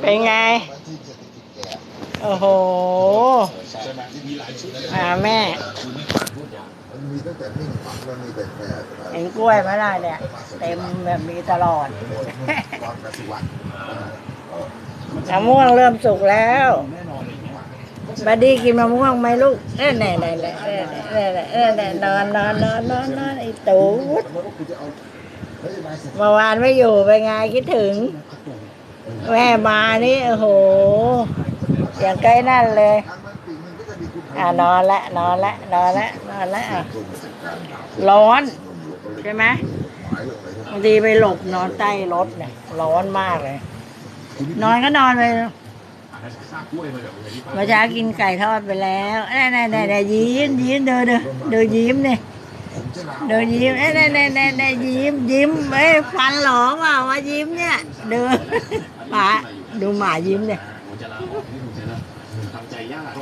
เป็นไง โอ้โหอ่าแม่มันมีตั้งแต่มิ่งขวัญมันมีแต่แต่เห็นกล้วยไหมล่ะเนี่ย เต็มแบบมีตลอดตอนกสุวรรณมะม่วงเริ่มสุกแล้วบัดดี้กินมะม่วงไหมลูกเอ้ยไหนไหนไหนเอ้ยไหนไหนเอ้ยไหนนอนนอนนอนนอนนอนไอ้ตูดมันก็คือจะเอาเฮ้ยนายเสร็จเมื่อวานไม่อยู่เป็นไงคิดถึง แม่มานี่โอ้โห อย่างใกล้นั่นเลย อ่านอนละนอนละนอนละนอนละอะร้อน ใช่ไหมบางทีไปหลบนอนใต้รถเนี่ยร้อนมากเลย นอนก็นอนไปเมื่อเช้ากินไก่ทอดไปแล้วแน่แน่แน่แน่ยิ้มยิ้มเดินเดินเดินยิ้มเนี่ย ผมจะลาเดินยิ้มแน่แน่แน่แน่แน่ยิ้มยิ้มเอ้ยฟันหลอมามายิ้มเนี่ยเดินหมาดูหมายิ้มเนี่ย ผมจะลาออกนี่ผมจะทำใจยาก